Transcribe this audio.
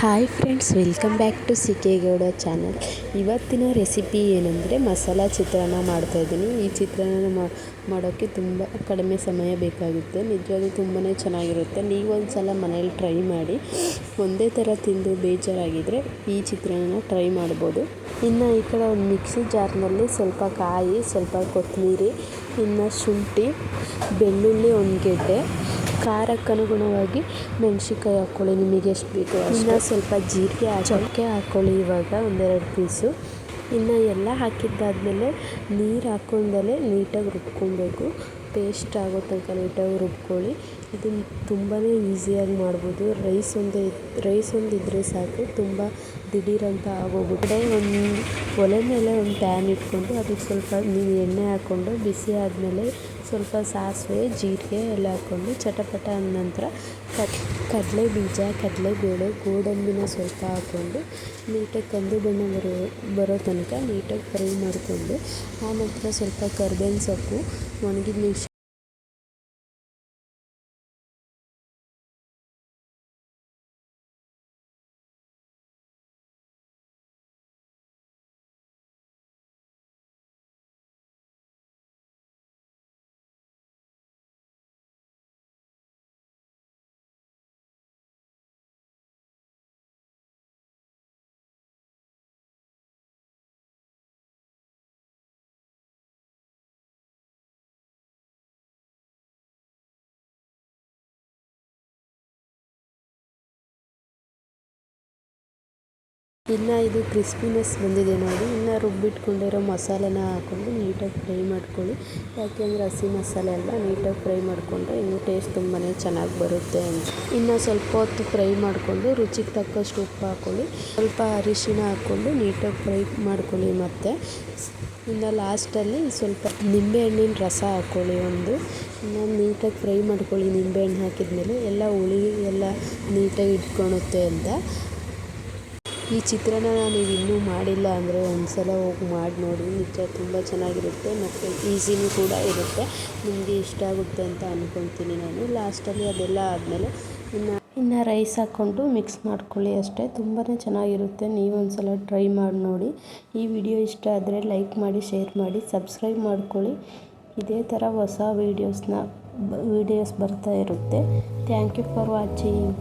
Hi friends, welcome back to C K Gowda channel. ಇವತ್ತಿನ recipe ಏನಂದರೆ ಮಸಾಲ ಚಿತ್ರಾನ್ನ ಮಾಡ್ತಾಯಿದ್ದೀನಿ ಈ ಚಿತ್ರಾನ್ನ ಮಾಡೋಕ್ಕೆ ತುಂಬ ಕಡಿಮೆ ಸಮಯ ಬೇಕಾಗುತ್ತೆ. ನಿಜವಾಗ್ಲೂ ತುಂಬಾ ಚೆನ್ನಾಗಿರುತ್ತೆ. ನೀವು ಒಂದು ಸಲ ಮನೇಲಿ ಟ್ರೈ ಮಾಡಿ. ಒಂದೇ ಥರ ತಿಂದು ಬೇಜಾರಾಗಿದ್ದರೆ ಈ ಚಿತ್ರಾನ್ನ ಟ್ರೈ ಮಾಡ್ಬೋದು. ಇನ್ನು ಈ ಕಡೆ ಒಂದು ಮಿಕ್ಸಿ ಜಾರ್ನಲ್ಲಿ ಸ್ವಲ್ಪ ಕಾಯಿ, ಸ್ವಲ್ಪ ಕೊತ್ತಂಬರಿ, ಇನ್ನು ಶುಂಠಿ, ಬೆಳ್ಳುಳ್ಳಿ ಒಂದು ಗೆಡ್ಡೆ ಖಾರಕ್ಕೆ ಅನುಗುಣವಾಗಿ ಮೆಣ್ಸಿನ್ಕಾಯಿ ಹಾಕ್ಕೊಳ್ಳಿ. ನಿಮಗೆ ಎಷ್ಟು ಬೇಕು ಇನ್ನು ಸ್ವಲ್ಪ ಜೀರಿಗೆ ಚಕ್ಕೆ ಹಾಕ್ಕೊಳ್ಳಿ ಇವಾಗ ಒಂದೆರಡು ಪೀಸು. ಇನ್ನು ಎಲ್ಲ ಹಾಕಿದ್ದಾದಮೇಲೆ ನೀರು ಹಾಕ್ಕೊಂಡಲೇ ನೀಟಾಗಿ ರುಬ್ಕೊಬೇಕು. ಪೇಸ್ಟ್ ಆಗೋ ತನಕ ನೀಟಾಗಿ ರುಬ್ಕೊಳ್ಳಿ. ಇದು ತುಂಬಾ ಈಸಿಯಾಗಿ ಮಾಡ್ಬೋದು. ರೈಸ್ ಒಂದೇ ರೈಸ್ ಒಂದು ಇದ್ದರೆ ಸಾಕು. ತುಂಬ ದಿಢೀರಂತ ಆಗೋಗುತ್ತೆ ಒಂದು ಒಲೆ ಮೇಲೆ ಒಂದು ಪ್ಯಾನ್ ಇಟ್ಕೊಂಡು ಅದಕ್ಕೆ ಸ್ವಲ್ಪ ನೀವು ಎಣ್ಣೆ ಹಾಕ್ಕೊಂಡು ಬಿಸಿ ಆದಮೇಲೆ ಸ್ವಲ್ಪ ಸಾಸಿವೆ, ಜೀರಿಗೆ ಎಲ್ಲ ಹಾಕ್ಕೊಂಡು ಚಟಪಟ ಅಂದ ನಂತರ ಕಡಲೆ ಬೀಜ ಕಡಲೆಬೇಳೆ ಗೋಡಂಬಿನ ಸ್ವಲ್ಪ ಹಾಕ್ಕೊಂಡು ನೀಟಾಗಿ ಕಂದು ಬಣ್ಣ ಬರೋ ಬರೋ ತನಕ ನೀಟಾಗಿ ಫ್ರೈ ಮಾಡಿಕೊಂಡು ಆನಂತರ ಸ್ವಲ್ಪ ಕರ್ಬೇವಿನ ಸೊಪ್ಪು, ಒಣಗಿದ ಮೆಣಸಿನ ಇನ್ನು ಇದು ಕ್ರಿಸ್ಪಿನೆಸ್ ಬಂದಿದೆ ನೋಡಿ. ಇನ್ನು ರುಬ್ಬಿಟ್ಕೊಂಡಿರೋ ಮಸಾಲೆನ ಹಾಕ್ಕೊಂಡು ನೀಟಾಗಿ ಫ್ರೈ ಮಾಡ್ಕೊಳ್ಳಿ. ಯಾಕೆಂದರೆ ಹಸಿ ಮಸಾಲೆ ಎಲ್ಲ ನೀಟಾಗಿ ಫ್ರೈ ಮಾಡಿಕೊಂಡ್ರೆ ಇನ್ನು ಟೇಸ್ಟ್ ತುಂಬಾ ಚೆನ್ನಾಗಿ ಬರುತ್ತೆ ಅಂತ. ಇನ್ನು ಸ್ವಲ್ಪ ಹೊತ್ತು ಫ್ರೈ ಮಾಡಿಕೊಂಡು ರುಚಿಗೆ ತಕ್ಕಷ್ಟು ಉಪ್ಪು ಹಾಕ್ಕೊಳ್ಳಿ ಸ್ವಲ್ಪ ಅರಿಶಿಣ ಹಾಕ್ಕೊಂಡು ನೀಟಾಗಿ ಫ್ರೈ ಮಾಡ್ಕೊಳ್ಳಿ ಮತ್ತು. ಇನ್ನು ಲಾಸ್ಟಲ್ಲಿ ಸ್ವಲ್ಪ ನಿಂಬೆಹಣ್ಣಿನ ರಸ ಹಾಕ್ಕೊಳ್ಳಿ ಒಂದು. ಇನ್ನು ನೀಟಾಗಿ ಫ್ರೈ ಮಾಡ್ಕೊಳ್ಳಿ ನಿಂಬೆಹಣ್ಣು ಹಾಕಿದ ಮೇಲೆ ಎಲ್ಲ ಹುಳಿ ಎಲ್ಲ ನೀಟಾಗಿ ಇಟ್ಕೊಳುತ್ತೆ ಅಂತ. ಈ ಚಿತ್ರನ ನೀವು ಇನ್ನೂ ಮಾಡಿಲ್ಲ ಅಂದರೆ ಒಂದು ಸಲ ಹೋಗಿ ಮಾಡಿ ನೋಡಿ ನಿಜ ತುಂಬ ಚೆನ್ನಾಗಿರುತ್ತೆ ಮತ್ತು ಈಸಿನೂ ಕೂಡ ಇರುತ್ತೆ. ನಿಮಗೆ ಇಷ್ಟ ಆಗುತ್ತೆ ಅಂತ ಅಂದ್ಕೊತೀನಿ ನಾನು. ಲಾಸ್ಟಲ್ಲಿ ಅದೆಲ್ಲ ಆದಮೇಲೆ ಇನ್ನು ಇನ್ನು ರೈಸ್ ಹಾಕ್ಕೊಂಡು ಮಿಕ್ಸ್ ಮಾಡ್ಕೊಳ್ಳಿ ಅಷ್ಟೇ. ತುಂಬಾ ಚೆನ್ನಾಗಿರುತ್ತೆ. ನೀವೊಂದು ಸಲ ಟ್ರೈ ಮಾಡಿ ನೋಡಿ. ಈ ವಿಡಿಯೋ ಇಷ್ಟ ಆದರೆ ಲೈಕ್ ಮಾಡಿ, ಶೇರ್ ಮಾಡಿ, ಸಬ್ಸ್ಕ್ರೈಬ್ ಮಾಡ್ಕೊಳ್ಳಿ. ಇದೇ ಥರ ಹೊಸ ವೀಡಿಯೋಸ್ನ ವೀಡಿಯೋಸ್ ಬರ್ತಾ ಇರುತ್ತೆ. Thank you for watching